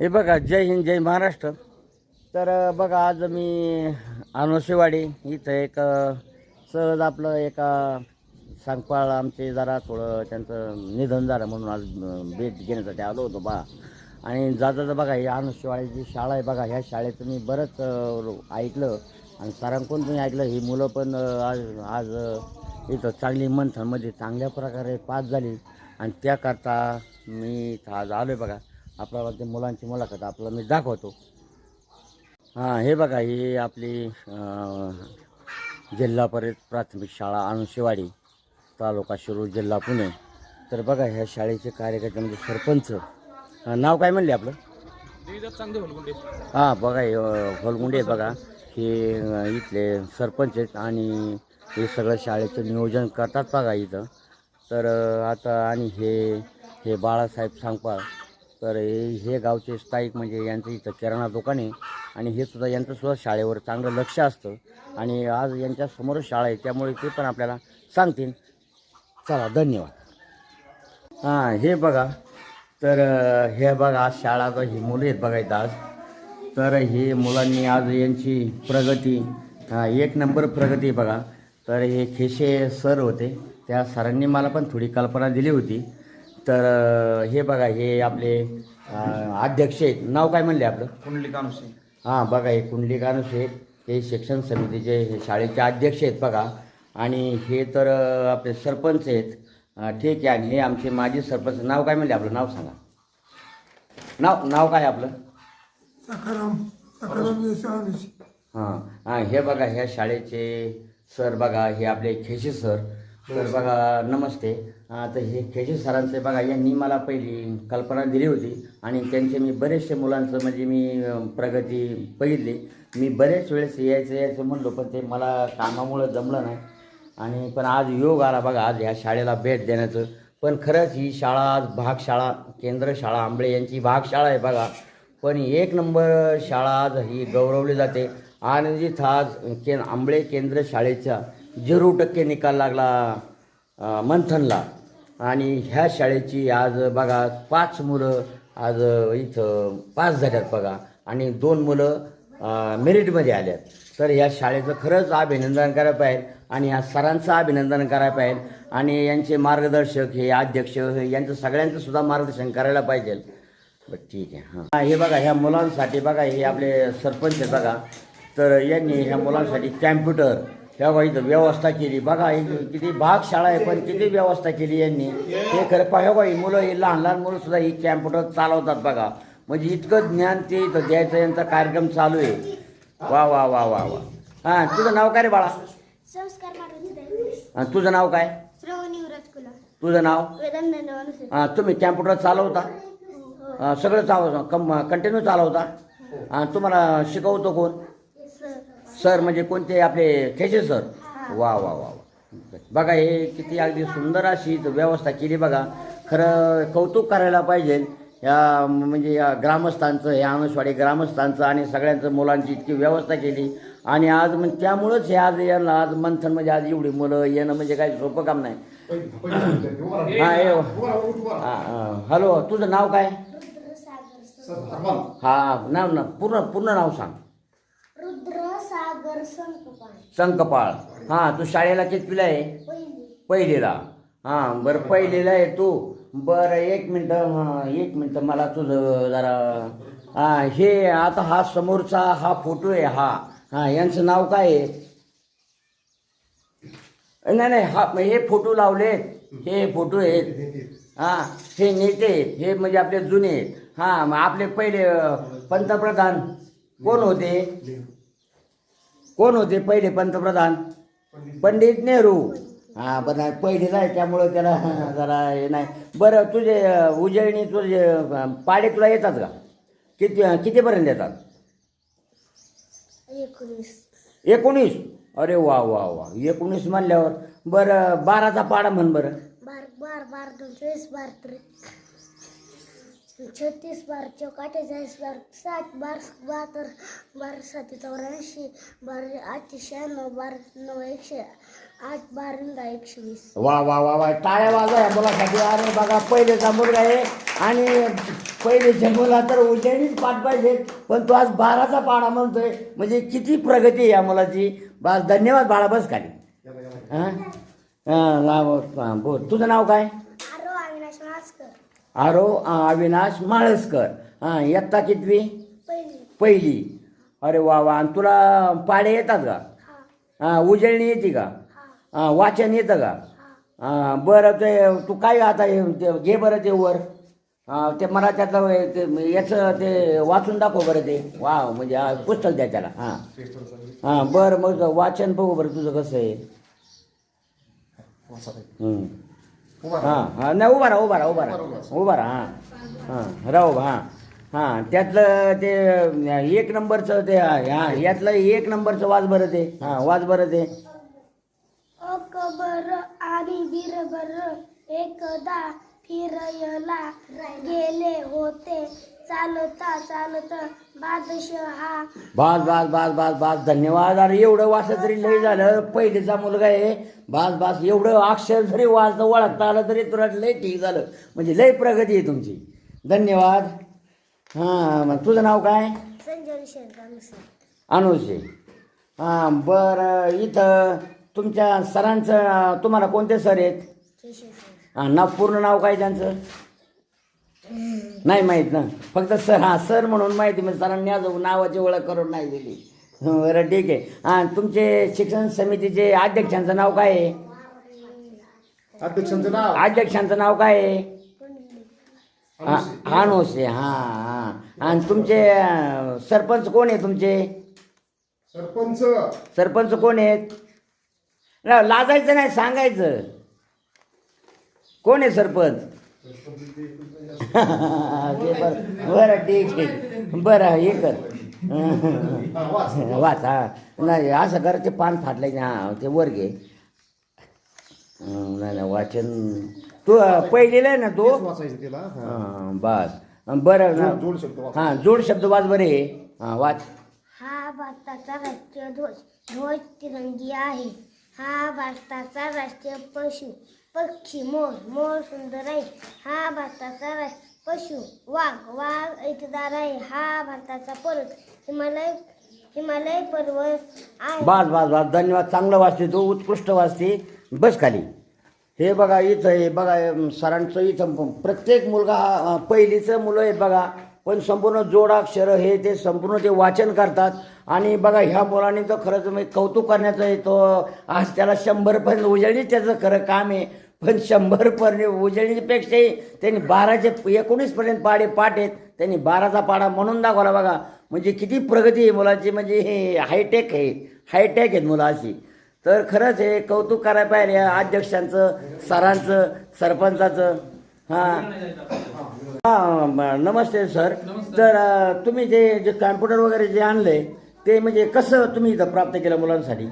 हे बघा जय हिंद जय महाराष्ट्र. तर बघा आज मी अनोशेवाडी इथं एक सहज आपलं एका सांगपाळ आमचे जरा थोडं त्यांचं निधन झालं म्हणून आज भेट घेण्यासाठी आलो होतो बा. आणि जाता बघा ही अनोशेवाडीची शाळा आहे बघा. ह्या शाळेचं मी बरंच ऐकलं आणि सरांकडून तुम्ही ऐकलं. ही मुलं पण आज आज इथं चांगली मंथनमध्ये चांगल्या प्रकारे पास झाली. आणि त्याकरता मी इथं आज आलो आहे बघा. आपल्याला ते मुलांची मुलाखत आपल्याला मी दाखवतो. हां हे बघा ही आपली जिल्हा परिषद प्राथमिक शाळा अनुशेवाडी तालुका शिरूर जिल्हा पुणे. तर बघा ह्या शाळेचे कार्यकर्ते म्हणजे सरपंच. नाव काय म्हणले आपलं? हां बघा हे होलगुंडे बघा. हे अं, इथले सरपंच आहेत आणि हे सगळं शाळेचं नियोजन करतात बघा इथं. तर अं, आता आणि हे हे बाळासाहेब सांगपाळ तर हे हे गावचे स्थायिक म्हणजे यांचं इथं किराणा दुकान आहे. आणि हे सुद्धा यांचं सुद्धा शाळेवर चांगलं लक्ष असतं. आणि आज यांच्यासमोरच शाळा आहे त्यामुळे ते पण आपल्याला सांगतील. चला धन्यवाद. हां हे बघा. तर हे बघा आज शाळा आता ही मुलं आहेत बघा आज. तर हे मुलांनी आज यांची प्रगती एक नंबर प्रगती बघा. तर हे खेशे सर होते. त्या सरांनी मला पण थोडी कल्पना दिली होती. तर हे बघा हे आपले अध्यक्ष आहेत. नाव काय म्हणले आपलं? कुंडली कामसे हां बघा हे कुंडलिकानुस आहेत हे शिक्षण समितीचे हे शाळेचे अध्यक्ष आहेत बघा. आणि हे तर आपले सरपंच आहेत. ठीक आहे आणि हे आमचे माजी सरपंच. नाव काय म्हणले आपलं? नाव सांगा. नाव नाव काय आपलं? सखाराम सखाराम यशवंत हां हां हे बघा ह्या शाळेचे सर बघा हे आपले खेशे सर. तर बघा नमस्ते. तर हे खेशे सरांचे बघा यांनी मला पहिली कल्पना दिली होती आणि त्यांचे मी बरेचसे मुलांचं म्हणजे मी प्रगती बघितली. मी बरेच वेळेस यायचं यायचं म्हणलो पण ते मला कामामुळं जमलं नाही. आणि पण आज योग आला बघा आज ह्या शाळेला भेट देण्याचं. पण खरंच ही शाळा आज भागशाळा केंद्र शाळा आंबळे यांची भागशाळा आहे बघा. पण एक नंबर शाळा आज ही गौरवली जाते. आनंदित आज के आंबळे केंद्र शाळेचा झिरो टक्के निकाल लागला मंथनला. आणि ह्या शाळेची आज बघा पाच मुलं आज इथं पास झाल्यात बघा. आणि दोन मुलं मेरिटमध्ये आल्यात. तर ह्या शाळेचं खरंच अभिनंदन करायला पाहिजे आणि या सरांचं अभिनंदन करायला पाहिजे. आणि यांचे मार्गदर्शक हे अध्यक्ष हे यांचं सगळ्यांचं सुद्धा मार्गदर्शन करायला पाहिजे. बरं ठीक आहे हां. हे बघा ह्या मुलांसाठी बघा हे आपले सरपंच आहेत बघा. तर यांनी ह्या मुलांसाठी कॅम्प्युटर ह्या इथं व्यवस्था केली. बघा ही किती भाग शाळा आहे पण किती व्यवस्था केली यांनी. हे खरं पाह्या ही मुलं ही लहान लहान मुलं सुद्धा ही कॅम्प्युटर चालवतात बघा. म्हणजे इतकं ज्ञान ते इथं द्यायचं यांचा कार्यक्रम चालू आहे. वा वा वा वा वा. हां तुझं नाव काय रे बाळा? संस्कार हां तुझं नाव काय? तुझं नाव? हां तुम्ही कॅम्प्युटर चालवता? हां, सगळं चालव कम कंटिन्यू चालवता? हां तुम्हाला शिकवतो कोण? सर म्हणजे कोणते आपले खेचे सर? वा वा वा वा. बघा हे किती अगदी सुंदर अशी व्यवस्था केली बघा. खरं कौतुक करायला पाहिजे. या म्हणजे या ग्रामस्थांचं या अनुषवाडी ग्रामस्थांचं आणि सगळ्यांचं मुलांची इतकी व्यवस्था केली. आणि आज म्हणजे त्यामुळंच हे आज यांना आज मंथनमध्ये आज एवढी मुलं येणं म्हणजे काही सोपं काम नाही. हां ये हां हां. हॅलो तुझं नाव काय? हां नाव ना पूर्ण पूर्ण नाव सांग. रुद्र सागर संकपाळ. संकपाळ. हां तू शाळेला कितवीला आहे? पहिली. पहिलीला. हां बरं पहिलीला आहे तू. बरं एक मिनटं हां एक मिनटं मला तुझं जरा हां हे आता हा समोरचा हा फोटो आहे हा. हां यांचं नाव काय आहे? नाही नाही हा हे फोटो लावलेत. हे फोटो आहेत. हां हे नेते आहेत. हे म्हणजे आपले जुने आहेत. हां मग आपले पहिले पंतप्रधान कोण होते? कोण होते? पहिले पंतप्रधान. पंडित नेहरू. हां बरं नाही पहिलेच आहे त्यामुळं त्याला जरा हे नाही. बरं तुझे उजळणी तुझे पाडे तुला येतात का? किती कितीपर्यंत येतात? एकोणीस. एकोणीस? अरे वा वा वा. एकोणीस म्हणल्यावर. बरं बाराचा पाडा म्हण बरं. बार बार बार दोन चोवीस बार त्रे छत्तीस बार चौक अठ्ठेचाळीस बार सात बार बहात्तर बार सात चौऱ्याऐंशी बार आठशे शहाण्णव बार नऊ एकशे आठ बार एकशे वीस. वा वा वा वा टाळ्या वाजा या मुलासाठी. अरे बघा पहिलेचा मुलगा आहे आणि पहिलेच्या मुला तर उजळणीच पाठ पाहिजे पण तो आज बाराचा पाडा म्हणतोय. म्हणजे किती प्रगती आहे या मुलाची. बस धन्यवाद बाळा बस खाली. हां? हां बोल. तुझं नाव काय? आरो अविनाश माळसकर. हां इयत्ता कितवी? पहिली. पहिली अरे वा वा. आणि तुला पाडे येतात का? हा. हां उजळणी येते का? हा. वाचन येतं का? हा. बरं ते तू काय आता हे ते घे बरं ते वर. हां ते मला त्यातलं ते याचं ते वाचून दाखव बरं ते. वा म्हणजे पुस्तक द्या त्याला. हां. हां बरं मग वाचन बघू बरं तुझं कसं आहे. हं. हां हां नाही उभा राहा उभा राहा उभा राहा. उभा राहा. हां. हां राहू हां. हां त्यातलं ते एक नंबरचं ते हां यातलं एक नंबरचं वाच बरं ते. हां वाच बरं ते. अकबर आणि बिरबर एकदा फिरायला गेले होते. चालता चालत बादशहा बास बास बास बास बास. धन्यवाद. अरे एवढं वाचलं तरी लय झालं. पहिलेचा मुलगा आहे. बास बास. एवढं अक्षर जरी वाचलं ओळखता आलं तरी तुला लय ठीक झालं. म्हणजे लय प्रगती आहे तुमची. धन्यवाद. हां मग तुझं नाव काय? संजय अनुषे हां बरं. इथं तुमच्या सरांचं अं, तुम्हाला कोणते सर आहेत? हां नाव पूर्ण नाव काय त्यांचं? नाही माहीत ना. फक्त सर हां सर म्हणून माहिती म्हणजे सरांनी अजून नावाची ओळख करून नाही दिली. बरं ठीक आहे. हां तुमचे शिक्षण समितीचे अध्यक्षांचं नाव काय आहे? अध्यक्षांचं नाव? अध्यक्षांचं नाव काय आहे? हां हानोसे. हां हां. आणि तुमचे अं, सरपंच कोण आहे तुमचे? सरपंच. सरपंच कोण आहेत? नाही, लाजायचं नाही सांगायचं. कोण आहे सरपंच? बरं ठीक आहे. बरं हे कर. वाच. हा. नाही असं कर ते पान फाटलं हां ते वर घे. हं, नाही नाही वाचन. तू पहिलेला आहे ना तो? तेच वाचायचं तिला हा. बस. बरं ना. जोड- शब्द. हां जोड शब्द वाच बरे हां वाच. हा भारताचा राष्ट्रीय ध्वज ध्वज तिरंगी आहे. हा भारताचा राष्ट्रीय पशु पक्षी मोर मोर सुंदर आहे. हा भारताचा राष्ट्रीय पशु वाघ वाघ ऐतदार आहे. हा भारताचा पर्वत. हिमालय हिमालय पर्वत आहे. बास बास बास. धन्यवाद. चांगलं वाचते तू. उत्कृष्ट वाचते. बस खाली. हे बघा इथं हे बघा अं, सरांचं इथं प- प्रत्येक मुलगा हा अं, पहिलीचं मुलं आहेत बघा. पण संपूर्ण जोडाक्षरं हे ते संपूर्ण ते वाचन करतात. आणि बघा ह्या मुलांनी तर खरंच म्हणजे कौतुक करण्याचं आहे तो आज त्याला शंभरपर्यंत उजळणीच त्याचं खरं काम आहे. पण शंभरपर्यंत उजळणीपेक्षाही त्यांनी बाराचे एकोणीसपर्यंत पाडे पाठ आहेत. त्यांनी बाराचा पाडा म्हणून दाखवला बघा. म्हणजे किती प्रगती आहे मुलाची. म्हणजे हे हायटेक आहे. हायटेक आहेत मुलं अशी. तर खरंच हे कौतुक करायला पाहिजे या अध्यक्षांचं सरांचं सरपंचाचं. हां. हां नमस्ते सर. तर तुम्ही जे जे कॅम्प्युटर वगैरे जे आणलंय ते म्हणजे कसं तुम्ही इथं प्राप्त केलं मुलांसाठी?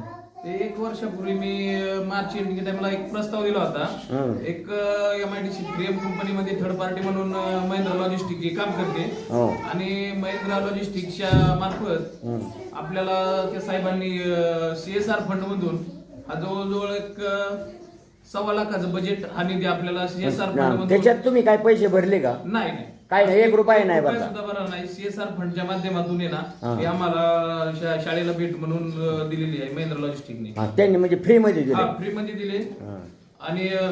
वर्षापूर्वी मी मार्च एंडिंग टाइमला एक प्रस्ताव दिला होता. एक एम आय डी सी क्रिएम कंपनीमध्ये थर्ड पार्टी म्हणून महिंद्रा लॉजिस्टिक हे काम करते. हो. आणि महिंद्रा लॉजिस्टिकच्या मार्फत. आपल्याला त्या साहेबांनी सी एस आर फंड मधून हा जवळजवळ एक सव्वा लाखाचं बजेट हा निधी आपल्याला सी एस आर फंड मधून त्याच्यात तुम्ही काय पैसे भरले का? नाही नाही. काय नाही, एक रुपया नाही रुपया भरला. सुद्धा भरला नाही. सीएसआर फंडच्या माध्यमातून आहे हा. ना हे. आम्हाला शा- शाळेला भेट म्हणून अं, दिलेली आहे महिंद्रा लॉजिस्टिकने हां त्यांनी म्हणजे फ्रीमध्ये दिले हा फ्री मध्ये दिले. आणि अं,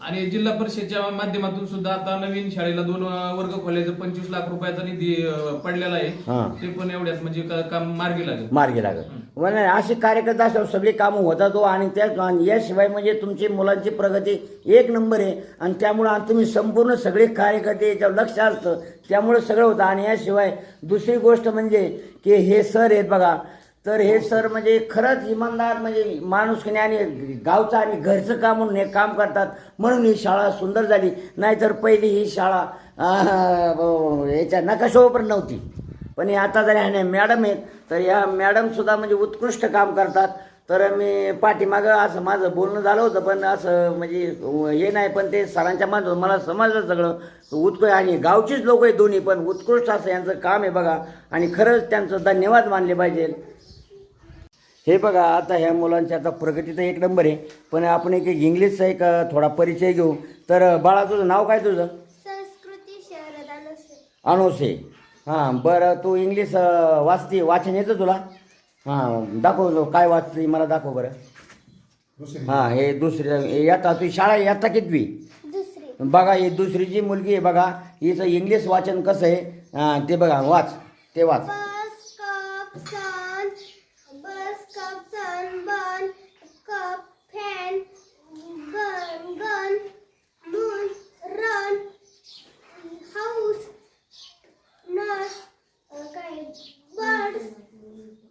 आणि जिल्हा परिषदच्या माध्यमातून सुद्धा आता नवीन शाळेला दोन वर्ग खोल्याचं पंचवीस लाख रुपयाचा निधी अं, पडलेला आहे. ते पण एवढ्यात म्हणजे का- काम मार्गी लागेल. मार्गी लागत म्हणजे अशी कार्यकर्ता असल्यावर सगळी कामं होतात हो आणि त्या आणि याशिवाय म्हणजे तुमची मुलांची प्रगती एक नंबर आहे. आणि त्यामुळं आणि तुम्ही संपूर्ण सगळे कार्यकर्ते याच्यावर लक्ष असतं. त्यामुळे सगळं होतं. आणि याशिवाय दुसरी गोष्ट म्हणजे की हे सर आहेत बघा तर हे सर म्हणजे खरंच इमानदार म्हणजे माणूस आणि गावचं आणि घरचं काम म्हणून हे काम करतात. म्हणून ही शाळा सुंदर झाली. नाहीतर पहिली ही शाळा याच्या नकाशावर नव्हती. पण हे आता जरी ह्या मॅडम आहेत तर या मॅडमसुद्धा म्हणजे उत्कृष्ट काम करतात. तर मी पाठीमागं असं माझं बोलणं झालं होतं पण असं म्हणजे हे नाही पण ते सरांच्या माझं मला समजलं सगळं. उत्कृष्ट आणि गावचीच लोक आहे दोन्ही पण उत्कृष्ट असं यांचं काम आहे बघा. आणि खरंच त्यांचं धन्यवाद मानले पाहिजे. हे बघा आता ह्या मुलांची आता प्रगती तर एक नंबर आहे. पण आपण एक एक इंग्लिशचा एक थोडा परिचय घेऊ. तर बाळा तुझं नाव काय तुझं? संस्कृती अनोसे. हां बरं तू इंग्लिश वाचते वाचन येतं तुला? हां दाखव काय वाचते मला दाखव बरं. दुसरी. हां हे दुसरी आता तू शाळा येता कितवी? दुसरी. बघा ही दुसरी जी मुलगी आहे बघा हिचं इंग्लिश वाचन कसं आहे? हां ते बघा वाच ते वाच.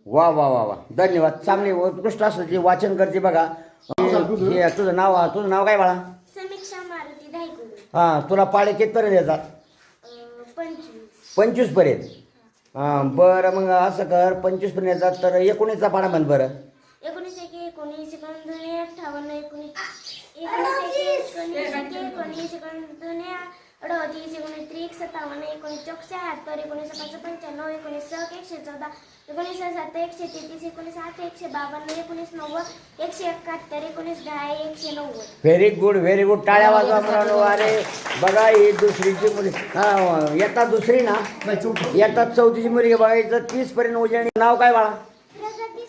वा वा वा वा. धन्यवाद. चांगले उत्कृष्ट असं जे वाचन करते बघा. हे हे तुझं नाव तुझं नाव काय बाळा? समीक्षा मारुती धायगुडे हां तुला पाळे कितपर्यंत येतात? पंचवीस. पंचवीसपर्यंत हां बरं मग असं कर पंचवीसपर्यंत येतात तर एकोणीसचा पाडा बंद बरं. एकोणीस एक एकोणीस एकोणीस अठ्ठावन्न एकोणीस एकोणीस एक एकोणीस एक एकोणीस एकोणीस अडतीस एकोणीस त्रिक सत्तावन्न एकोणीस चौक शहात्तर एकोणीस पाच पंच्याण्णव एकोणीस सक एकशे चौदा एकोणीस सात एकशे तेहतीस एकोणीस आठ एकशे बावन्न एकोणीस नव्वद एकशे एकाहत्तर एकोणीस दहा एकशे नव्वद. व्हेरी गुड व्हेरी गुड टाळ्या वाजवा मुलांनो. अरे. बघा ही दुसरीची मुली. हां येतात दुसरी ना? येतात चौथीची मुलगी बघा हिचं तीसपर्यंत उजळणी. नाव काय बाळा? प्रगती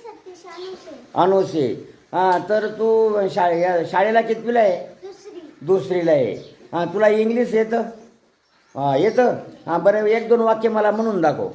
अनुसे अनुसे हां तर तू शाळे या- शाळेला कितवीला आहे? दुसरी. दुसरीला आहे. हां तुला इंग्लिश येतं? हां येतं? हां बरं एक दोन वाक्य मला म्हणून दाखव.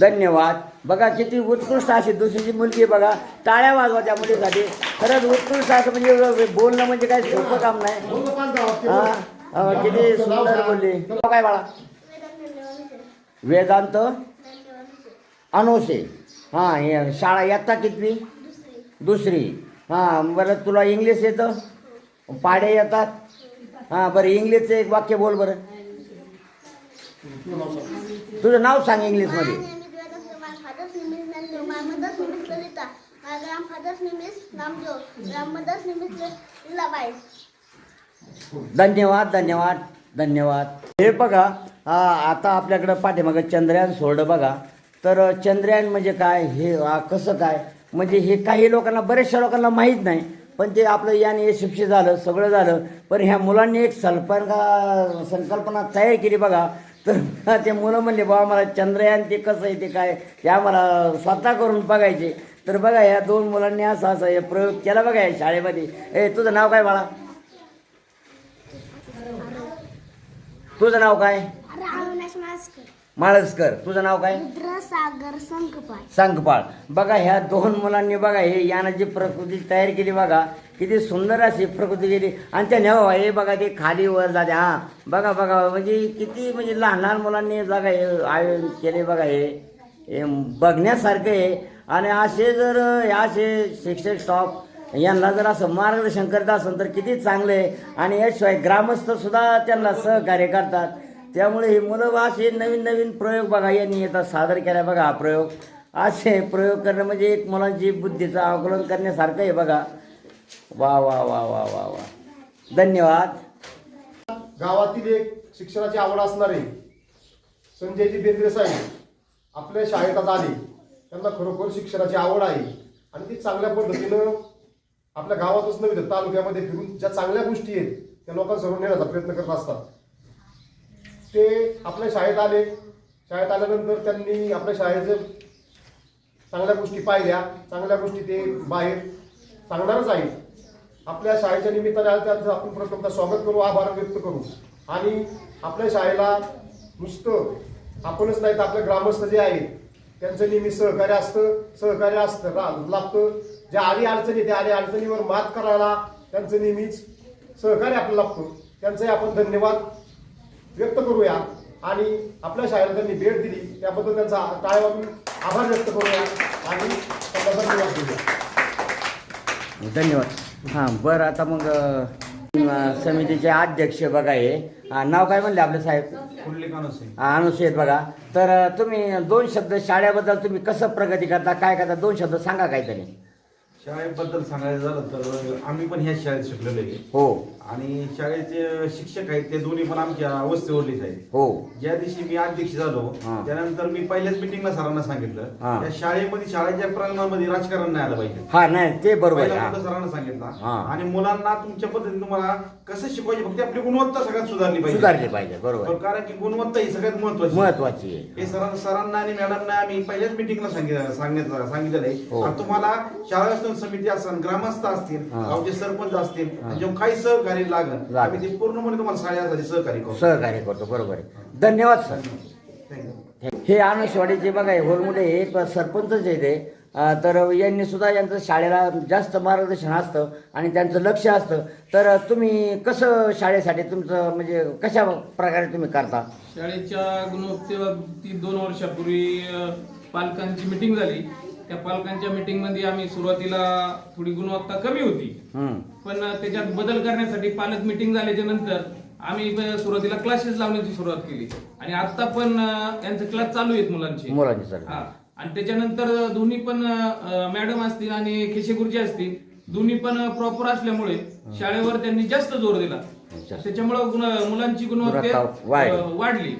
धन्यवाद. बघा किती उत्कृष्ट अशी दुसरीची मुलगी बघा. टाळ्या वाजवा त्या मुलीसाठी. खरंच उत्कृष्ट असं म्हणजे बोलणं म्हणजे काय सोपं काम नाही. हा किती सुंदर बोलली. तुला काय बाळा? वेदांत अनोसे हां हे शाळा येता कितवी? दुसरी. हां बरं तुला इंग्लिश येतं? पाडे येतात? हां बरं इंग्लिशचं एक वाक्य बोल बरं. तुझं नाव सांग इंग्लिशमध्ये. धन्यवाद धन्यवाद धन्यवाद. हे बघा आता आपल्याकडं पाठीमागं चंद्रयान सोडलं बघा. तर चंद्रयान म्हणजे काय? हे कसं काय? म्हणजे हे काही लोकांना बऱ्याचशा लोकांना माहीत नाही पण ते आपलं यान यशस्वी झालं सगळं झालं पण ह्या मुलांनी एक संकल्पना संकल्पना तयार केली बघा. तर ते मुलं म्हणले बाबा मला चंद्रयान ते कसं आहे ते काय? ते आम्हाला स्वतः करून बघायचे. तर बघा ह्या दोन मुलांनी असं असं हे प्रयोग केला बघा या शाळेमध्ये. ए तुझं नाव काय बाळा? तुझं नाव काय? माळसकर. तुझं नाव काय? रुद्रसागर संकपाळ. बघा ह्या दोन मुलांनी बघा हे यानाची प्रकृती तयार केली बघा. किती सुंदर अशी प्रकृती केली. आणि त्या नेवा हे बघा ते खाली वर जाते. हा बघा बघा म्हणजे किती म्हणजे लहान लहान मुलांनी बघा हे आयोजन केले बघा हे. हे बघण्यासारखं आहे आणि असे जर हे असे शिक्षक स्टॉप यांना जर असं मार्गदर्शन करत असेल तर किती चांगलं. आहे आणि याशिवाय ग्रामस्थसुद्धा त्यांना सहकार्य करतात. त्यामुळे हे मुलं असे नवीन नवीन प्रयोग बघा यांनी येतात सादर केला बघा हा प्रयोग. असे प्रयोग करणं म्हणजे एक मुलांची बुद्धीचं आकलन करण्यासारखं आहे बघा. वा वा वा वा वा वा. धन्यवाद. गावातील एक शिक्षणाची आवड असणारे संजयजी बेंद्रे साहेब आपल्या शाळेत आज आले. त्यांना खरोखर शिक्षणाची आवड आहे. आणि ती चांगल्या पद्धतीनं आपल्या गावातच नव्हे तर तालुक्यामध्ये फिरून ज्या चांगल्या गोष्टी आहेत त्या लोकांसमोर नेण्याचा प्रयत्न करत असतात. ते आपल्या शाळेत आले. शाळेत आल्यानंतर त्यांनी आपल्या शाळेचं चांगल्या गोष्टी पाहिल्या. चांगल्या गोष्टी ते बाहेर सांगणारच आहेत. आपल्या शाळेच्या निमित्ताने आलं त्यांचं आपण प्रथमतः स्वागत करू आभार व्यक्त करू. आणि आपल्या शाळेला नुसतं आपणच नाही तर आपले ग्रामस्थ जे आहेत त्यांचं नेहमी सहकार्य असतं सहकार्य असतं लागतं. ज्या आली अडचणी त्या आली अडचणीवर मात करायला त्यांचं नेहमीच सहकार्य आपल्याला लागतो. त्यांचंही आपण धन्यवाद व्यक्त करूया. आणि आपल्या शाळेला त्यांनी भेट दिली. त्याबद्दल त्यांचा टाळ्या आभार व्यक्त करूया. आणि त्यांना धन्यवाद देऊया. धन्यवाद. हां बरं आता मग समितीचे अध्यक्ष बघा हे नाव काय म्हणले आपले साहेब? आहेत बघा. तर तुम्ही दोन शब्द शाळेबद्दल तुम्ही कसं प्रगती करता काय करता दोन शब्द सांगा काहीतरी. शाळेबद्दल सांगायचं झालं तर आम्ही पण ह्याच शाळेत शिकलेलो आहे. हो. आणि शाळेचे शिक्षक आहेत ते दोन्ही पण आमच्या वस्तीवरलीच आहेत हो ज्या दिवशी मी अध्यक्ष झालो हा. त्यानंतर मी पहिल्याच मिटिंगला सरांना हा. सांगितलं त्या शाळेमध्ये शाळेच्या प्रांगणामध्ये राजकारण नाही आलं पाहिजे हा नाही ते बरोबर आहे पहिला हा. मुद्दा सरांना हा. सांगितला आणि मुलांना तुमच्या पद्धतीने तुम्हाला कसं शिकवायचे फक्त आपली गुणवत्ता सगळ्यात सुधारली पाहिजे सुधारले पाहिजे बरोबर कारण की गुणवत्ता ही सगळ्यात महत्वाची महत्वाची आहे हे सरां सरांना आणि मॅडमना आम्ही पहिल्याच मिटिंगला सांगितलं सांगितलं सांगितलेलं आहे हो. आणि तुम्हाला शाळा समिती असेल ग्रामस्थ असतील हा. गावचे सरपंच असतील आणि काही सहकार्य लागेल लागेल. आम्ही ते पूर्णपणे तुम्हाला शाळेसाठी सहकार्य करू सहकार्य करतो बरोबर आहे. धन्यवाद सर. You. हे अनुशवाडीचे बघा हे होलमुडे हे एक सरपंचच आहे ते अं, तर यांनी सुद्धा यांचं शाळेला जास्त मार्गदर्शन असतं आणि त्यांचं लक्ष असतं. तर तुम्ही कसं शाळेसाठी तुमचं म्हणजे कशा प्रकारे तुम्ही करता? शाळेच्या गुणवत्तेबाबतीत दोन वर्षापूर्वी अ, पालकांची मिटिंग झाली. त्या पालकांच्या मीटिंगमध्ये आम्ही सुरुवातीला थोडी गुणवत्ता कमी होती. हम्म. पण त्याच्यात बदल करण्यासाठी पालक मिटिंग झाल्याच्यानंतर आम्ही ब- सुरुवातीला क्लासेस लावण्याची सुरुवात केली. आणि आता पण अ, यांचे क्लास चालू आहेत मुलांचे. मुलांचे हा. आणि त्याच्यानंतर दोन्ही पण मॅडम असतील आणि केशे गुरुजी असतील दोन्ही पण प्रॉपर असल्यामुळे शाळेवर त्यांनी जास्त जोर दिला. जास्त. त्याच्यामुळे मुलांची गुणवत्ता गुणवत्ता वाढली. अ, वाढली.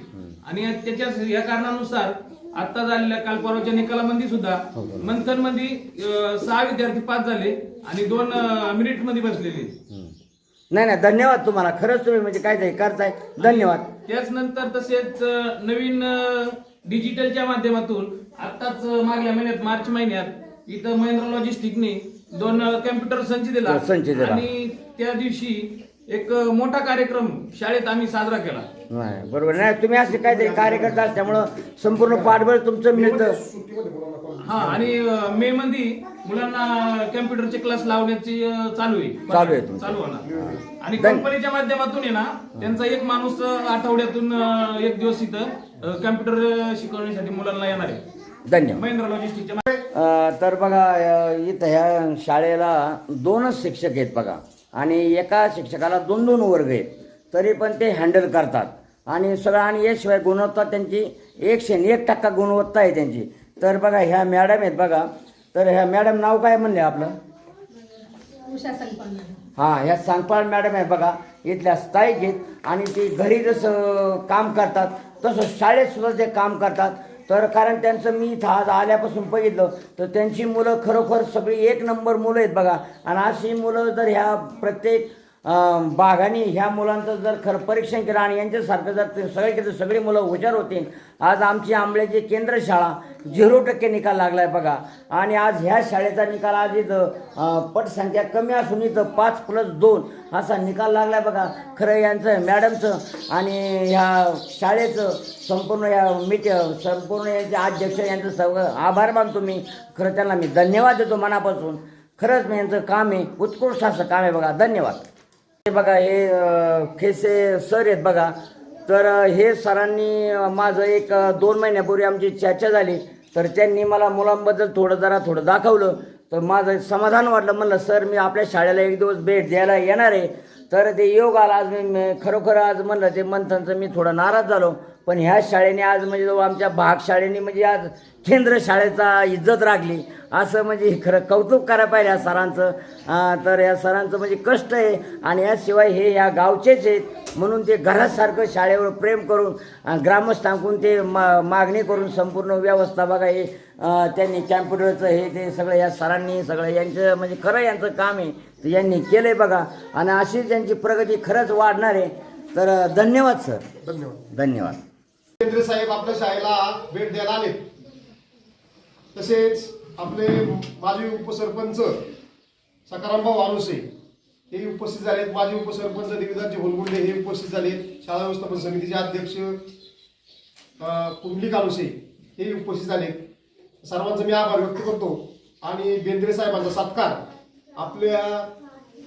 आणि त्याच्या या कारणानुसार आता झालेल्या काल परवाच्या निकालामध्ये सुद्धा हो, मंथनमध्ये सहा विद्यार्थी पास झाले आणि दोन मिनिटमध्ये बसलेले. नाही नाही धन्यवाद तुम्हाला. खरंच तुम्ही म्हणजे काय ते करताय. धन्यवाद. त्याच नंतर तसेच नवीन डिजिटलच्या माध्यमातून आताच मागल्या महिन्यात मार्च महिन्यात इथं महिंद्रा लॉजिस्टिकने दोन कम्प्युटर संच दिला संच दिला. आणि त्या दिवशी एक मोठा कार्यक्रम शाळेत आम्ही साजरा केला. नाही बरोबर. नाही तुम्ही असे काहीतरी कार्यकर्ता असल्यामुळं संपूर्ण पाठबळ तुमचं मिळतं. हा आणि मे मध्ये मुलांना कम्प्युटरचे क्लास लावण्याची अ, चालू आहे. चालू आहे तुमचं. चालू होणार. आणि कंपनीच्या माध्यमातून आहे ना त्यांचा एक माणूस अ, आठवड्यातून अ, एक दिवस इथं कम्प्युटर शिकवण्यासाठी मुलांना येणार आहे. धन्यवाद. महिंद्रा लॉजिस्टिकच्या अ, तर बघा अ, इथं ह्या शाळेला दोनच शिक्षक आहेत बघा. आणि एका शिक्षकाला दोन दोन वर्ग आहेत तरी पण ते हँडल करतात. आणि सगळं आणि याशिवाय गुणवत्ता त्यांची एकशे एक टक्का गुणवत्ता आहे त्यांची. तर बघा ह्या मॅडम आहेत बघा. तर ह्या मॅडम नाव काय म्हणले आपलं? हां ह्या सांगपाळ मॅडम आहे बघा. इथल्या स्थायिक आहेत. आणि ती घरी जसं काम करतात तसं शाळेत सुद्धा ते काम करतात. तर कारण त्यांचं मी इथं आज आल्यापासून बघितलं तर त्यांची मुलं खरोखर सगळी एक नंबर मुलं आहेत बघा. आणि अशी मुलं जर ह्या प्रत्येक बाघांनी ह्या मुलांचं जर खरं परीक्षण केलं आणि यांच्यासारखं जर ते सगळे केलं सगळी मुलं हुशार होतील. आज आमची आंबल्याची केंद्र शाळा झिरो टक्के निकाल लागलाय बघा. आणि आज ह्या शाळेचा निकाल आज इथं पटसंख्या कमी असून इथं पाच प्लस दोन असा निकाल लागलाय बघा. खरं यांचं मॅडमचं आणि ह्या शाळेचं संपूर्ण या मीट संपूर्ण यांचे अध्यक्ष यांचं सगळं आभार मानतो मी. खरं त्यांना मी धन्यवाद देतो मनापासून. खरंच मी यांचं काम आहे उत्कृष्ट असं काम आहे बघा. धन्यवाद. बघा हे खेसे सर आहेत बघा. तर हे सरांनी माझं एक दोन महिन्यापूर्वी आमची चर्चा झाली. तर त्यांनी मला मुलांबद्दल थोडं जरा थोडं दाखवलं. तर माझं समाधान वाटलं. म्हणलं सर मी आपल्या शाळेला एक दिवस भेट द्यायला येणार आहे. तर ते योग आला. आज मी खरोखर आज म्हणलं ते मंथनचं मी थोडं नाराज झालो. पण ह्या शाळेने आज म्हणजे जो आमच्या भाग शाळेने म्हणजे आज केंद्र शाळेचा इज्जत राखली. असं म्हणजे खरं कौतुक करायला पाहिजे या सरांचं. तर या सरांचं म्हणजे कष्ट आहे. आणि याशिवाय हे या गावचेच आहेत. म्हणून ते घरासारखं शाळेवर प्रेम करून ग्रामस्थांकून ते मा मागणी करून संपूर्ण व्यवस्था बघा हे त्यांनी कॅम्प्युटरचं हे ते सगळं या सरांनी सगळं यांचं म्हणजे खरं यांचं काम आहे. तर यांनी केलं आहे बघा. आणि अशीच यांची प्रगती खरंच वाढणार आहे. तर धन्यवाद सर. धन्यवाद. धन्यवाद. केंद्रे साहेब आपल्या शाळेला भेट द्यायला आले तसेच आपले माजी उपसरपंच सकारामभाऊ वानुसे हे उपस्थित झालेत. माजी उपसरपंच देवीदासजी होलगुंडे हे उपस्थित झालेत. शाळा व्यवस्थापन समितीचे अध्यक्ष अं, कुंडलिक आनुसे हे उपस्थित झालेत. सर्वांचा मी आभार व्यक्त करतो. आणि बेंद्रे साहेबांचा सत्कार आपल्या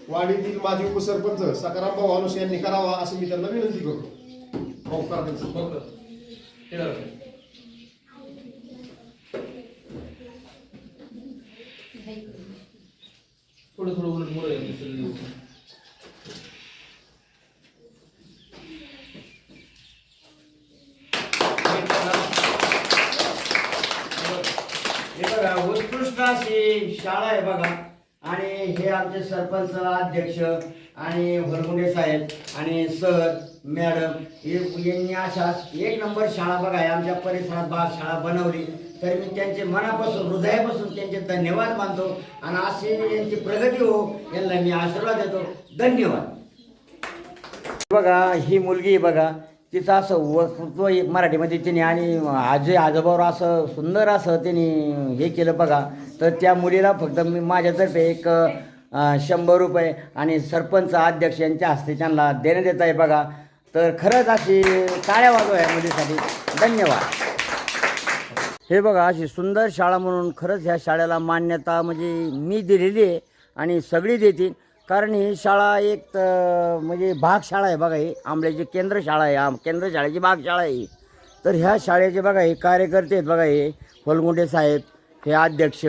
वाडीतील माजी उपसरपंच सकारामभाऊ वानुसे यांनी करावा असं मी त्यांना विनंती करतो भाऊ, करा थोडं थोडं उलट मुळे हे बघा उत्कृष्ट अशी शाळा आहे बघा आणि हे आमचे सरपंच अध्यक्ष आणि भरमुंडे साहेब आणि सर मॅडम हे- यांनी अशा एक नंबर शाळा बघा आमच्या परिसरात बाग शाळा बनवली. तर मी त्यांचे मनापासून हृदयापासून त्यांचे धन्यवाद मानतो आणि अशी यांची प्रगती हो यांना मी आशीर्वाद देतो. धन्यवाद. बघा ही मुलगी बघा तिचं असं वक्तृत्व एक मराठीमध्ये तिने आणि आजी आजोबावर असं सुंदर असं तिने हे केलं बघा. तर त्या मुलीला फक्त मी माझ्यातर्फे एक शंभर रुपये आणि सरपंच अध्यक्ष यांच्या हस्ते त्यांना देण्यात येत आहे बघा. तर खरंच अशी टाळ्या वाजवा या मुलीसाठी. धन्यवाद. हे बघा अशी सुंदर शाळा म्हणून खरंच ह्या शाळेला मान्यता म्हणजे मी दिलेली आहे आणि सगळी देतील. कारण ही शाळा एक तर म्हणजे भागशाळा आहे बघा ही. आंबल्याची केंद्र शाळा आहे. आम केंद्र शाळेची भागशाळा आहे ही. तर ह्या शाळेचे बघा हे कार्यकर्ते आहेत बघा हे. होलगुंडे साहेब हे अध्यक्ष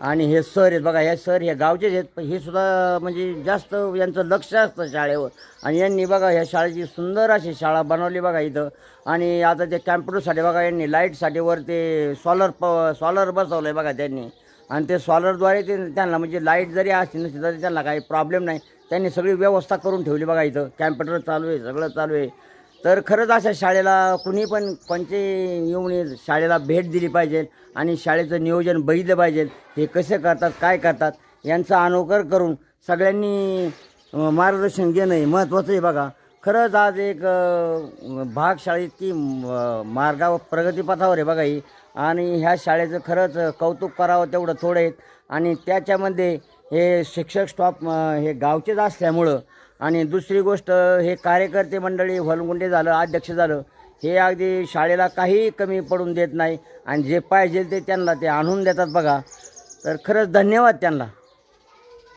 आणि हे सर आहेत बघा. हे सर हे गावचेच आहेत. पण हे सुद्धा म्हणजे जास्त यांचं लक्ष असतं शाळेवर. आणि यांनी बघा ह्या शाळेची सुंदर अशी शाळा बनवली बघा इथं. आणि आता ते कॅम्प्युटरसाठी बघा यांनी लाईटसाठी वर ते सॉलर प सॉलर बसवलं आहे बघा त्यांनी. आणि ते सॉलरद्वारे ते त्यांना म्हणजे लाइट जरी असली नसली तरी त्यांना काही प्रॉब्लेम नाही. त्यांनी सगळी व्यवस्था करून ठेवली बघा इथं. कॅम्प्युटर चालू आहे सगळं चालू आहे. तर खरंच अशा शाळेला कुणी पण कोणते येऊन शाळेला भेट दिली पाहिजे आणि शाळेचं नियोजन बघितलं पाहिजे. हे कसे करतात काय करतात यांचा अनुकर करून सगळ्यांनी मार्गदर्शन घेणं हे महत्त्वाचं आहे बघा. खरंच आज एक भागशाळेत भाग शाळेत की मार्गावर प्रगतीपथावर आहे बघा ही. आणि ह्या शाळेचं खरंच कौतुक करावं तेवढं थोडं आहेत. आणि त्याच्यामध्ये हे शिक्षक स्टॉप हे गावचेच असल्यामुळं आणि दुसरी गोष्ट हे कार्यकर्ते मंडळी हलगुंडे झालं अध्यक्ष झालं हे अगदी शाळेला काही कमी पडून देत नाही. आणि जे पाहिजे ते त्यांना ते आणून देतात बघा. तर खरंच धन्यवाद त्यांना.